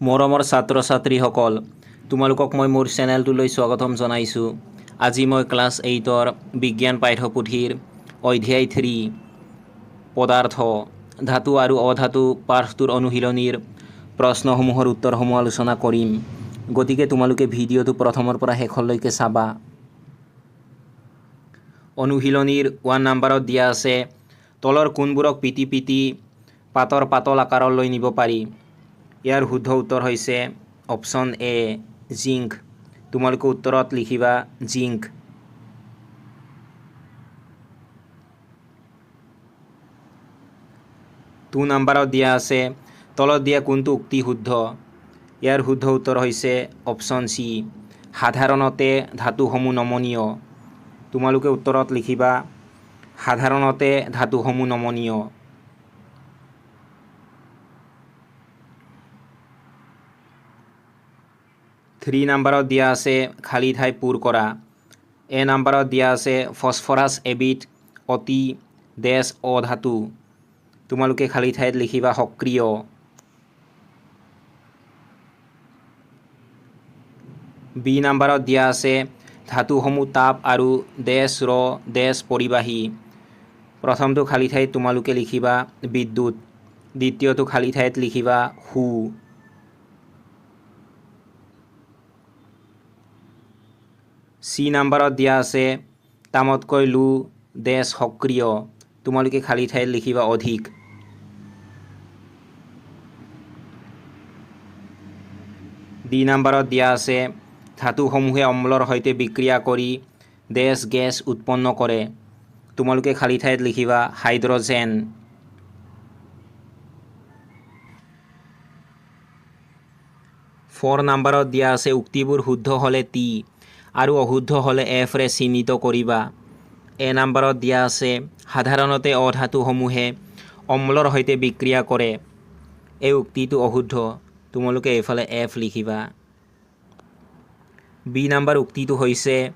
মৰমৰ ছাত্ৰ ছাত্ৰীসকল তোমালোকক মই মোৰ চেনেলটোলৈ স্বাগতম জনাইছোঁ। আজি মই ক্লাছ এইটৰ বিজ্ঞান পাঠ্যপুথিৰ অধ্যায় থ্ৰী, পদাৰ্থ, ধাতু আৰু অধাতু পাঠটোৰ অনুশীলনীৰ প্ৰশ্নসমূহৰ উত্তৰসমূহ আলোচনা কৰিম। গতিকে তোমালোকে ভিডিঅ'টো প্ৰথমৰ পৰা শেষলৈকে চাবা। অনুশীলনীৰ ওৱান নাম্বাৰত দিয়া আছে, তলৰ কোনবোৰক পিটি পিটি পাতৰ পাতল আকাৰলৈ নিব পাৰি। ইয়াৰ শুদ্ধ উত্তৰ হৈছে অপশ্যন এ, জিংক। তোমালোকে উত্তৰত লিখিবা জিংক। টু নাম্বাৰত দিয়া আছে, তলত দিয়া কোনটো উক্তি শুদ্ধ? ইয়াৰ শুদ্ধ উত্তৰ হৈছে অপশ্যন চি। সাধাৰণতে ধাতুসমূহ নমনীয়। তোমালোকে উত্তৰত লিখিবা, সাধাৰণতে ধাতুসমূহ নমনীয়। থ্ৰী নাম্বাৰত দিয়া আছে খালী ঠাই পূৰ কৰা। এ নাম্বাৰত দিয়া আছে ফচফৰাছ এবিধ অতি ডেছ অধাতু তোমালোকে খালী ঠাইত লিখিবা সক্ৰিয়। বি নাম্বাৰত দিয়া আছে ধাতুসমূহ তাপ আৰু ডেছ ৰ ডেছ পৰিবাহী। প্ৰথমটো খালী ঠাইত তোমালোকে লিখিবা বিদ্যুৎ। দ্বিতীয়টো খালী ঠাইত লিখিবা সু। চি নাম্বাৰত দিয়া আছে তামতকৈ লো ডেছ সক্ৰিয়। তোমালোকে খালী ঠাইত লিখিবা অধিক। ডি নাম্বাৰত দিয়া আছে, ধাতুসমূহে অম্লৰ সৈতে বিক্ৰিয়া কৰি ডেছ গেছ উৎপন্ন কৰে। তোমালোকে খালী ঠাইত লিখিবা হাইড্ৰজেন। ফ'ৰ নাম্বাৰত দিয়া আছে, উক্তিবোৰ শুদ্ধ হ'লে টি। আৰু অশুদ্ধ হ'লে এফৰে চিহ্নিত কৰিবা। এ নাম্বাৰত দিয়া আছে, সাধাৰণতে অধাতুসমূহে অম্লৰ সৈতে বিক্ৰিয়া কৰে। এই উক্তিটো অশুদ্ধ। তোমালোকে এইফালে এফ লিখিবা। বি নাম্বাৰ উক্তিটো হৈছে,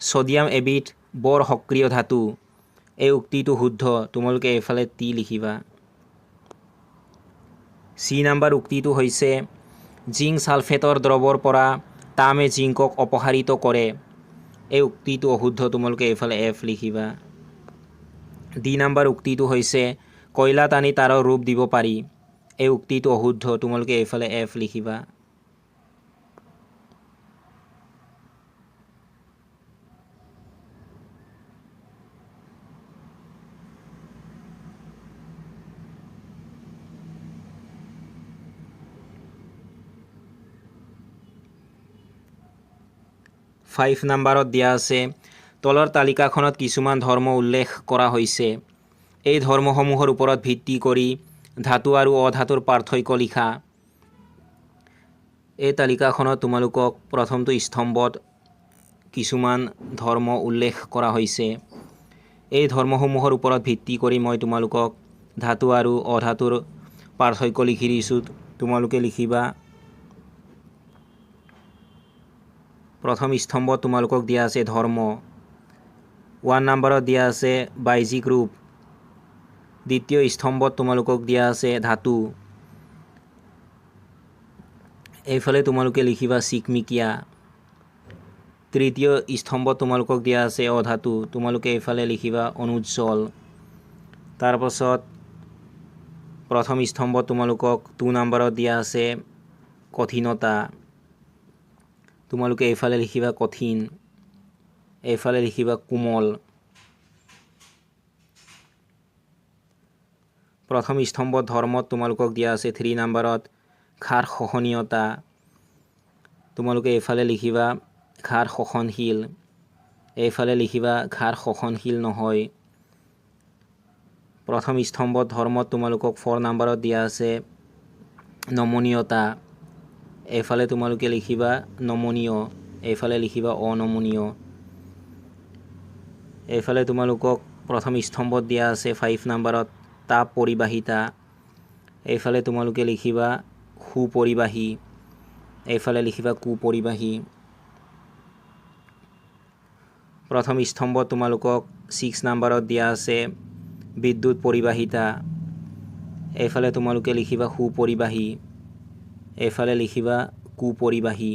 ছ'ডিয়াম এবিধ বৰ সক্ৰিয় ধাতু। এই উক্তিটো শুদ্ধ। তোমালোকে এইফালে টি লিখিবা। চি নাম্বাৰ উক্তিটো হৈছে, জিংক ছালফেটৰ দ্ৰৱৰ পৰা তামে জিংকক অপসাৰিত কৰে। এই উক্তিটো অশুদ্ধ তোমালোকে এইফালে এফ লিখিবা। ডি নাম্বাৰ উক্তিটো হৈছে, কয়লা টানি তাৰৰ ৰূপ দিব পাৰি। এই উক্তিটো অশুদ্ধ, তোমালোকে এইফালে এফ লিখিবা। ফাইভ নাম্বাৰত দিয়া আছে। তলৰ তালিকাখনত কিছুমান ধৰ্ম উল্লেখ কৰা হৈছে। এই ধৰ্মসমূহৰ ওপৰত ভিত্তি কৰি ধাতু আৰু অধাতুৰ পাৰ্থক্য লিখা। এই তালিকাখনত তোমালোকক প্ৰথমটো স্তম্ভত কিছুমান ধৰ্ম উল্লেখ কৰা হৈছে। এই ধৰ্মসমূহৰ ওপৰত ভিত্তি কৰি মই তোমালোকক ধাতু আৰু অধাতুৰ পাৰ্থক্য লিখি দিছোঁ। তোমালোকে লিখিবা প্ৰথম স্তম্ভত তোমালোকক দিয়া আছে ধৰ্ম। ওৱান নাম্বাৰত দিয়া আছে বাহ্যিক ৰূপ। দ্বিতীয় স্তম্ভত তোমালোকক দিয়া আছে ধাতু। এইফালে তোমালোকে লিখিবা চিকমিকিয়া। তৃতীয় স্তম্ভত তোমালোকক দিয়া আছে অধাতু। তোমালোকে এইফালে লিখিবা অনুজ্জ্বল। তাৰপাছত প্ৰথম স্তম্ভত তোমালোকক টু নাম্বাৰত দিয়া আছে কঠিনতা। তোমালোকে এইফালে লিখিবা কঠিন এইফালে লিখিবা কোমল। প্ৰথম স্তম্ভত ধৰ্মত তোমালোকক দিয়া আছে থ্ৰী নাম্বাৰত খাৰ সহনীয়তা। তোমালোকে এইফালে লিখিবা খাৰ শোষণশীল এইফালে লিখিবা খাৰ শোষণশীল নহয়। প্ৰথম স্তম্ভত ধৰ্মত তোমালোকক ফ'ৰ নাম্বাৰত দিয়া আছে নমনীয়তা। এইফালে তোমালোকে লিখিবা নমনীয় এইফালে লিখিবা অনমনীয়। এইফালে তোমালোকক প্ৰথম স্তম্ভত দিয়া আছে ফাইভ নাম্বাৰত তাপ পৰিবাহিতা। এইফালে তোমালোকে লিখিবা সুপৰিবাহী এইফালে লিখিবা কুপৰিবাহী প্ৰথম স্তম্ভত তোমালোকক ছিক্স নাম্বাৰত দিয়া আছে বিদ্যুৎ পৰিবাহিতা। এইফালে তোমালোকে লিখিবা সুপৰিবাহী এইফালে লিখিবা কুপৰিবাহী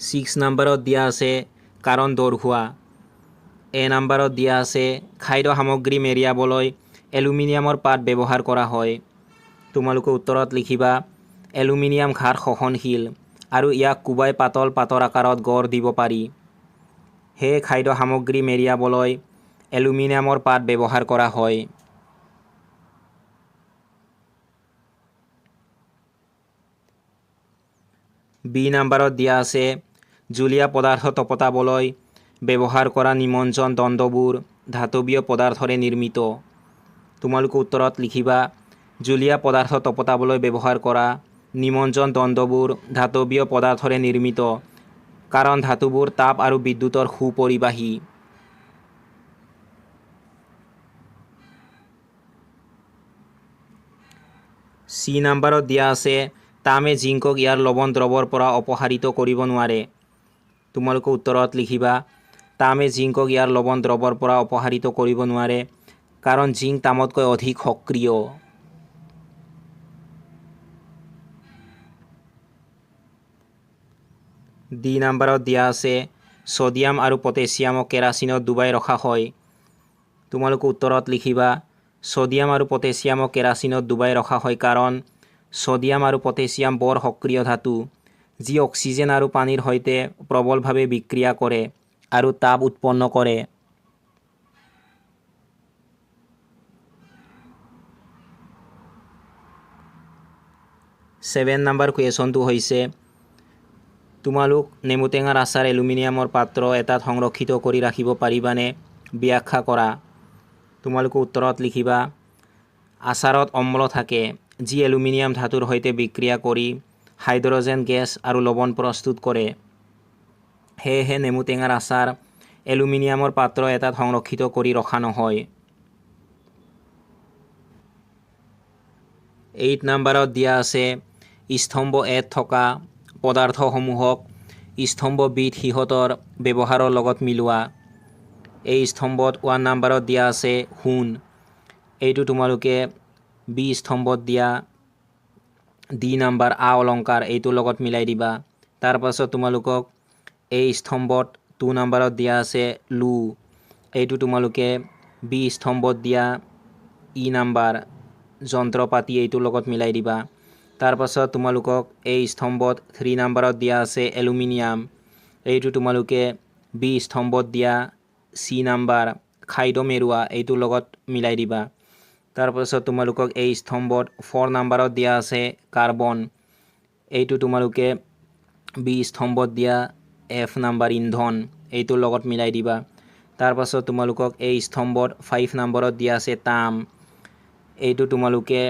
ছিক্স নাম্বাৰত দিয়া আছে, কাৰণ দৰ্শোৱা এ নাম্বাৰত দিয়া আছে, খাদ্য সামগ্ৰী মেৰিয়াবলৈ এলুমিনিয়ামৰ পাত ব্যৱহাৰ কৰা হয় তোমালোকে উত্তৰত লিখিবা এলুমিনিয়াম ঘাট সহনশীল আৰু ইয়াক কোবাই পাতল পাতৰ আকাৰত গঢ় দিব পাৰি। সেয়ে খাদ্য সামগ্ৰী মেৰিয়াবলৈ এলুমিনিয়ামৰ পাত ব্যৱহাৰ কৰা হয়। বি নাম্বাৰত দিয়া আছে জুলীয়া পদাৰ্থ তপতাবলৈ ব্যৱহাৰ কৰা নিমজ্জন দণ্ডবোৰ ধাতৱীয় পদাৰ্থৰে নিৰ্মিত। তোমালোকে উত্তৰত লিখিবা জুলীয়া পদাৰ্থ তপতাবলৈ ব্যৱহাৰ কৰা নিমজ্জন দণ্ডবোৰ ধাতৱীয় পদাৰ্থৰে নিৰ্মিত, কাৰণ ধাতুবোৰ তাপ আৰু বিদ্যুতৰ সুপৰিবাহী। চি নাম্বাৰত দিয়া আছে, তামে জিংকক ইয়াৰ লৱণ দ্ৰৱৰ পৰা অপসাৰিত কৰিব নোৱাৰে। তোমালোকে উত্তৰত লিখিবা, তামে জিংকক ইয়াৰ লৱণ দ্ৰৱৰ পৰা অপসাৰিত কৰিব নোৱাৰে, কাৰণ জিংক তামতকৈ অধিক সক্ৰিয়। ডি নাম্বাৰত দিয়া আছে ছডিয়াম আৰু পটেছিয়ামক কেৰাচিনত ডুবাই ৰখা হয়। তোমালোকে উত্তৰত লিখিবা ছডিয়াম আৰু পটেছিয়ামক কেৰাচিনত ডুবাই ৰখা হয় কাৰণ ছডিয়াম আৰু পটেছিয়াম বৰ সক্ৰিয় ধাতু, যি অক্সিজেন আৰু পানীৰ সৈতে প্ৰবলভাৱে বিক্ৰিয়া কৰে আৰু তাপ উৎপন্ন কৰে। ছেভেন নাম্বাৰ কুৱেশ্যনটো হৈছে তোমালোক নেমুটেঙাৰ আচাৰ এলুমিনিয়ামৰ পাত্ৰ এটাত সংৰক্ষিত কৰি ৰাখিব পাৰিবানে? ব্যাখ্যা কৰা। তোমালোকে উত্তৰত লিখিবা, আচাৰত অম্ল থাকে, যি এলুমিনিয়াম ধাতুৰ সৈতে বিক্ৰিয়া কৰি হাইড্ৰজেন, গেছ আৰু লৱণ প্ৰস্তুত কৰে। সেয়েহে নেমুটেঙাৰ আচাৰ এলুমিনিয়ামৰ পাত্ৰ এটাত সংৰক্ষিত কৰি ৰখা নহয়। এইট নাম্বাৰত দিয়া আছে স্তম্ভ এত থকা পদাৰ্থসমূহক স্তম্ভবিধ সিহঁতৰ ব্যৱহাৰৰ লগত মিলোৱা। এই স্তম্ভত ওৱান নাম্বাৰত দিয়া আছে সোণ এইটো তোমালোকে বি স্তম্ভত দিয়া ডি নাম্বাৰ আ অলংকাৰ এইটোৰ লগত মিলাই দিবা। তাৰপাছত তোমালোকক এই স্তম্ভত টু নাম্বাৰত দিয়া আছে লু। এইটো তোমালোকে বি স্তম্ভত দিয়া ই নাম্বাৰ যন্ত্ৰপাতি এইটোৰ লগত মিলাই দিবা। তাৰপাছত তোমালোকক এই স্তম্ভত থ্ৰী নাম্বাৰত দিয়া আছে এলুমিনিয়াম। এইটো তোমালোকে বি স্তম্ভত দিয়া চি নাম্বাৰ খাদ্য মেৰুৱা, এইটোৰ লগত মিলাই দিবা। তাৰপাছত তোমালোকক এই স্তম্ভত ফ'ৰ নাম্বাৰত দিয়া আছে কাৰ্বন। এইটো তোমালোকে বি স্তম্ভত দিয়া এফ নাম্বাৰ ইন্ধন, এইটোৰ লগত মিলাই দিবা। তাৰপাছত তোমালোকক এই স্তম্ভত ফাইভ নাম্বাৰত দিয়া আছে তাম। এইটো তোমালোকে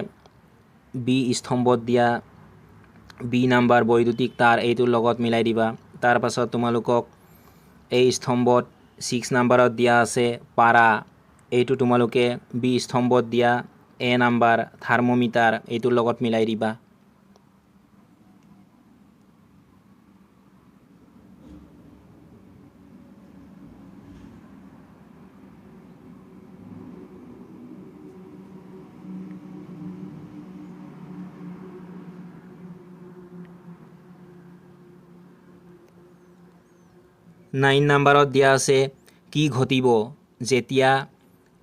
বি স্তম্ভত দিয়া, বি নাম্বাৰ বৈদ্যুতিক তাঁৰ এইটোৰ লগত মিলাই দিবা। তাৰপাছত তোমালোকক এই স্তম্ভত ছিক্স নাম্বাৰত দিয়া আছে পাৰা। এইটো তোমালোকে বি স্তম্ভত দিয়া, এ নাম্বাৰ থাৰ্মমিটাৰ এইটোৰ লগত মিলাই দিবা। নাইন নাম্বাৰত দিয়া আছে, কি ঘটিব? যেতিয়া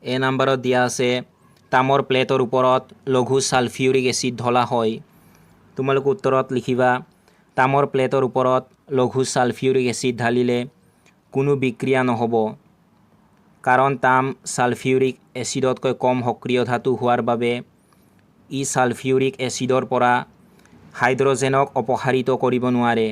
এ নাম্বাৰত দিয়া আছে, তামৰ প্লেটৰ ওপৰত লঘু ছালফিউৰিক এচিড ঢলা হয়। তোমালোকে উত্তৰত লিখিবা, তামৰ প্লেটৰ ওপৰত লঘু ছালফিউৰিক এচিড ঢালিলে কোনো বিক্ৰিয়া নহ'ব। কাৰণ তাম ছালফিউৰিক এচিডতকৈ কম সক্ৰিয় ধাতু হোৱাৰ বাবে ই ছালফিউৰিক এচিডৰ পৰা হাইড্ৰজেনক অপসাৰিত কৰিব নোৱাৰে।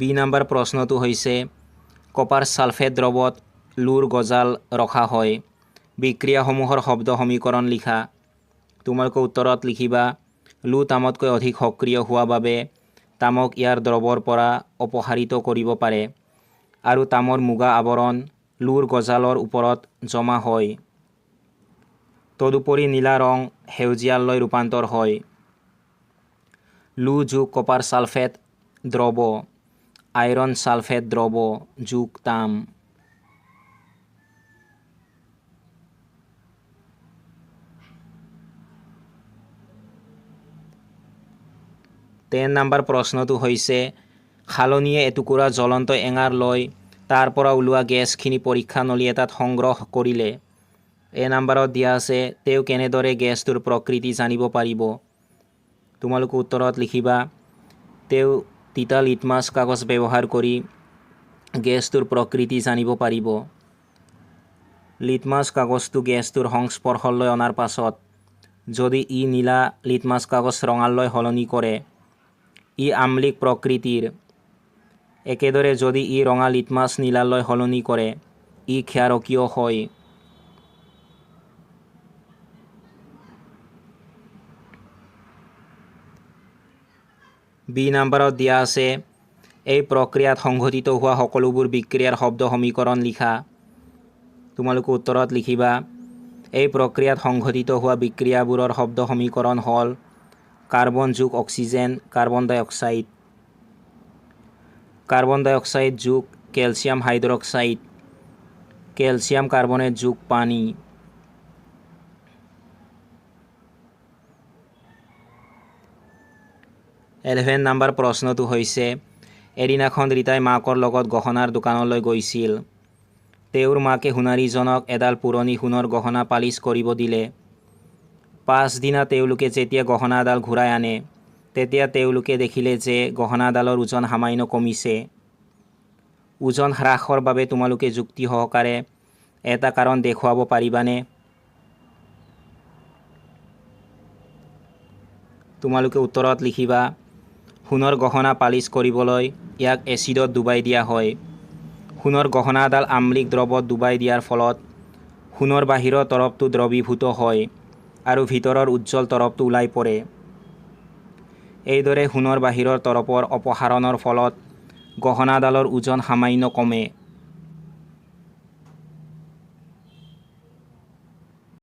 বি নাম্বাৰ প্ৰশ্নটো হৈছে কপাৰ ছালফেট দ্ৰৱত লুৰ গজাল ৰখা হয় বিক্ৰিয়াসমূহৰ শব্দ সমীকৰণ লিখা। তোমালোকে উত্তৰত লিখিবা লু তামতকৈ অধিক সক্ৰিয় হোৱা বাবে তামক ইয়াৰ দ্ৰৱৰ পৰা অপসাৰিত কৰিব পাৰে আৰু তামৰ মুগা আৱৰণ লুৰ গজালৰ ওপৰত জমা হয়। তদুপৰি নীলা ৰং সেউজীয়ালৈ ৰূপান্তৰ হয়। লু যোগ কপাৰ ছালফেট দ্ৰৱ। আইৰণ ছালফেট দ্ৰৱ যোগ, তাম। টেন নাম্বাৰ প্ৰশ্নটো হৈছে, খালনীয়ে এটুকুৰা জ্বলন্ত এঙাৰ লৈ তাৰ পৰা ওলোৱা গেছখিনি পৰীক্ষা নলী এটাত সংগ্ৰহ কৰিলে। এ নাম্বাৰত দিয়া আছে, তেওঁ কেনেদৰে গেছটোৰ প্ৰকৃতি জানিব পাৰিব? তোমালোকে উত্তৰত লিখিবা, তেওঁ তিতা লিটমাছ কাগজ ব্যৱহাৰ কৰি গেছটোৰ প্ৰকৃতি জানিব পাৰিব। লিটমাছ কাগজটো গেছটোৰ সংস্পৰ্শলৈ অনাৰ পাছত, যদি ই নীলা লিটমাছ কাগজ ৰঙালৈ সলনি কৰে, ই আমলিক প্ৰকৃতিৰ। একেদৰে যদি ই ৰঙা লিটমাছ নীলালৈ সলনি কৰে, ই ক্ষাৰকীয় হয়। বি নাম্বাৰত দিয়া আছে, এই প্ৰক্ৰিয়াত সংঘটিত হোৱা সকলোবোৰ বিক্ৰিয়াৰ শব্দ সমীকৰণ লিখা। তোমালোকে উত্তৰত লিখিবা, এই প্ৰক্ৰিয়াত সংঘটিত হোৱা বিক্ৰিয়াবোৰৰ শব্দ সমীকৰণ হ'ল কাৰ্বন যোগ oxygen, carbon dioxide. Carbon dioxide যোগ কেলছিয়াম হাইড্ৰক্সাইড। কেলছিয়াম কাৰ্বনেট যোগ পানী। এলেভেন নাম্বাৰ প্ৰশ্নটো হৈছে এদিনাখন ৰীতাই মাকৰ লগত গহনাৰ দোকানলৈ গৈছিল। তেওঁৰ মাকে সোণাৰীজনক এডাল পুৰণি সোণৰ গহনা পালিচ কৰিব দিলে। পাছদিনা তেওঁলোকে যেতিয়া গহনাডাল ঘূৰাই আনে, তেতিয়া তেওঁলোকে দেখিলে যে গহনাডালৰ ওজন সামান্য কমিছে। ওজন হ্ৰাসৰ বাবে তোমালোকে যুক্তি সহকাৰে এটা কাৰণ দেখুৱাব পাৰিবানে? তোমালোকে উত্তৰত লিখিবা সোণৰ গহনা পালিচ কৰিবলৈ ইয়াক এচিডত ডুবাই দিয়া হয়। সোণৰ গহনাডাল আমলিক দ্ৰৱত ডুবাই দিয়াৰ ফলত সোণৰ বাহিৰৰ তৰফটো দ্ৰৱীভূত হয় আৰু ভিতৰৰ উজ্জ্বল তৰফটো ওলাই পৰে। এইদৰে সোণৰ বাহিৰৰ তৰফৰ অপসাৰণৰ ফলত গহনাডালৰ ওজন সামান্য কমে।